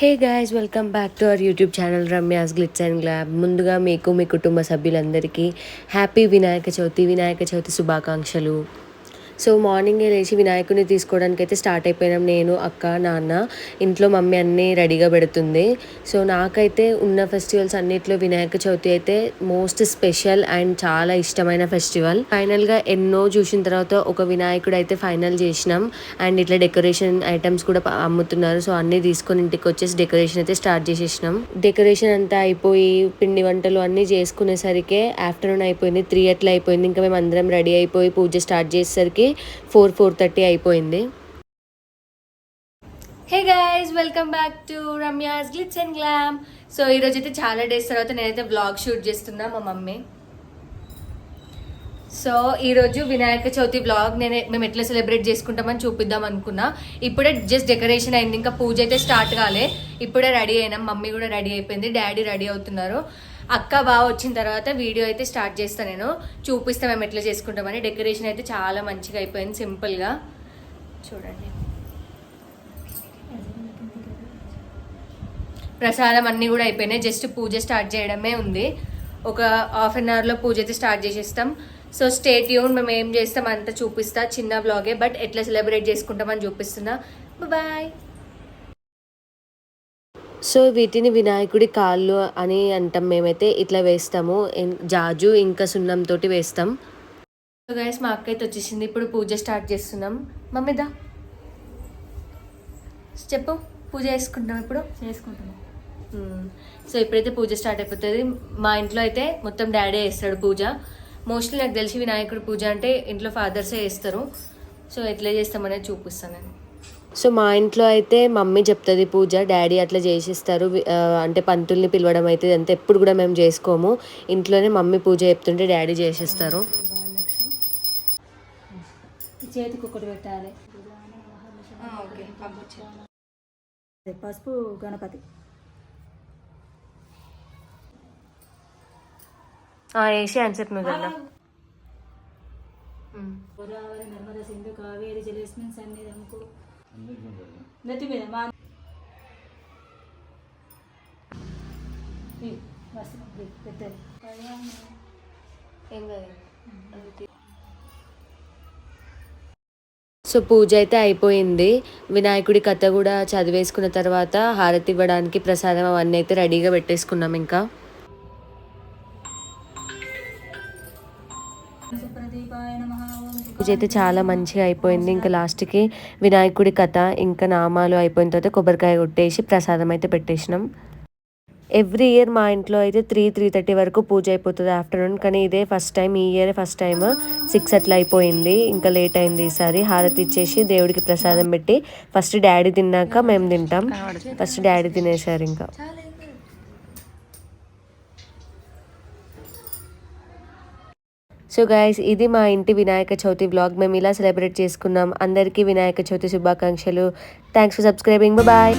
Hey guys welcome back to our YouTube channel Ramya's glitz and glam ముందుగా మీకు మీ కుటుంబ సభ్యులందరికీ హ్యాపీ వినాయక చవితి వినాయక చవితి శుభాకాంక్షలు. సో మార్నింగే లేచి వినాయకుడిని తీసుకోవడానికి అయితే స్టార్ట్ అయిపోయినాం. నేను అక్క నాన్న ఇంట్లో మమ్మీ అన్నీ రెడీగా పెడుతుంది. సో నాకైతే ఉన్న ఫెస్టివల్స్ అన్నిట్లో వినాయక చవితి అయితే మోస్ట్ స్పెషల్ అండ్ చాలా ఇష్టమైన ఫెస్టివల్. ఫైనల్గా ఎన్నో చూసిన తర్వాత ఒక వినాయకుడు అయితే ఫైనల్ చేసినాం. అండ్ ఇట్లా డెకరేషన్ ఐటమ్స్ కూడా అమ్ముతున్నారు. సో అన్నీ తీసుకొని ఇంటికి వచ్చేసి డెకరేషన్ అయితే స్టార్ట్ చేసేసినాం. డెకరేషన్ అంతా అయిపోయి పిండి వంటలు అన్నీ చేసుకునేసరికి ఆఫ్టర్నూన్ అయిపోయింది. త్రీ అట్లా అయిపోయింది. ఇంకా మేము అందరం రెడీ అయిపోయి పూజ స్టార్ట్ చేసేసరికి ఫోర్ ఫోర్ థర్టీ అయిపోయింది. Hey guys welcome back to Ramya's glitz and glam so ఈరోజు అయితే చాలా డేస్ తర్వాత నేనైతే బ్లాగ్ షూట్ చేస్తున్నా మా మమ్మీ. సో ఈరోజు వినాయక చవితి బ్లాగ్ నేను మేము ఎట్లా సెలబ్రేట్ చేసుకుంటామని చూపిద్దాం అనుకున్నా. ఇప్పుడే జస్ట్ డెకరేషన్ అయింది. ఇంకా పూజ అయితే స్టార్ట్ కాలే. ఇప్పుడే రెడీ అయినాం. మమ్మీ కూడా రెడీ అయిపోయింది. డాడీ రెడీ అవుతున్నారు. అక్క బాగా వచ్చిన తర్వాత వీడియో అయితే స్టార్ట్ చేస్తాను నేను. చూపిస్తా మేము ఎట్లా చేసుకుంటామని. డెకరేషన్ అయితే చాలా మంచిగా అయిపోయింది సింపుల్గా చూడండి. ప్రసాదం అన్నీ కూడా అయిపోయినాయి. జస్ట్ పూజ స్టార్ట్ చేయడమే ఉంది. ఒక హాఫ్ అన్ అవర్లో పూజ అయితే స్టార్ట్ చేసేస్తాం. సో స్టేట్ యూన్ మేము ఏం చేస్తాం అంతా చూపిస్తా. చిన్న బ్లాగే బట్ ఎట్లా సెలబ్రేట్ చేసుకుంటామని చూపిస్తున్నా. బాయ్ సో వీటిని వినాయకుడి కాళ్ళు అని అంటాం మేమైతే. ఇట్లా వేస్తాము. జాజు ఇంకా సున్నం తోటి వేస్తాం. సో గైస్ మా అక్క అయితే వచ్చేసింది. ఇప్పుడు పూజ స్టార్ట్ చేస్తున్నాం. మమ్మీదా చెప్పు. పూజ చేసుకుంటాం ఇప్పుడు? చేసుకుంటున్నాం. మ్మ్. సో ఇప్పుడైతే పూజ స్టార్ట్ అయిపోతుంది. మా ఇంట్లో అయితే మొత్తం డాడీ చేస్తాడు పూజ. మోస్ట్లీ నాకు తెలిసి వినాయకుడి పూజ అంటే ఇంట్లో ఫాదర్సే చేస్తారు. సో ఎట్లా చేస్తామనేది చూపిస్తాను నేను. సో మా ఇంట్లో అయితే మమ్మీ చెప్తుంది పూజ డాడీ అట్లా చేసిస్తారు. అంటే పంతుల్ని పిలవడం అయితే అంతే ఎప్పుడు కూడా మేము చేసుకోము. ఇంట్లోనే మమ్మీ పూజ చెప్తుంటే డాడీ చేసిస్తారు. ఈ చేతికి ఒకటి పెట్టాలి. ఓకే పసుపు గణపతి. వేసి ఆన్సర్ నువ్వు కదా గోదావరి నర్మదా సింధు కావేరి జలేస్మిన్ సన్నిధంకు నెత్తి మీద మా సో పూజ అయితే అయిపోయింది. వినాయకుడి కథ కూడా చదివేసుకున్న తర్వాత హారతి ఇవ్వడానికి ప్రసాదం అవన్నీ అయితే రెడీగా పెట్టేసుకున్నాం ఇంకా. పూజ అయితే చాలా మంచిగా అయిపోయింది. ఇంకా లాస్ట్కి వినాయకుడి కథ ఇంకా నామాలు అయిపోయిన తర్వాత కొబ్బరికాయ కొట్టేసి ప్రసాదం అయితే పెట్టేసినాం. ఎవ్రీ ఇయర్ మా ఇంట్లో అయితే త్రీ త్రీ థర్టీ వరకు పూజ అయిపోతుంది ఆఫ్టర్నూన్. కానీ ఇదే ఫస్ట్ టైం ఈ ఇయర్ ఫస్ట్ టైం సిక్స్ అట్లా అయిపోయింది. ఇంకా లేట్ అయింది ఈసారి. హారతి ఇచ్చేసి దేవుడికి ప్రసాదం పెట్టి ఫస్ట్ డాడీ తిన్నాక మేము తింటాం. ఫస్ట్ డాడీ తినేసారు ఇంకా. సో గైస్ ఇది మా ఇంటి వినాయక చవితి బ్లాగ్ మేము ఇలా సెలబ్రేట్ చేసుకున్నాం. అందరికీ వినాయక చవితి శుభాకాంక్షలు. Thanks for subscribing bye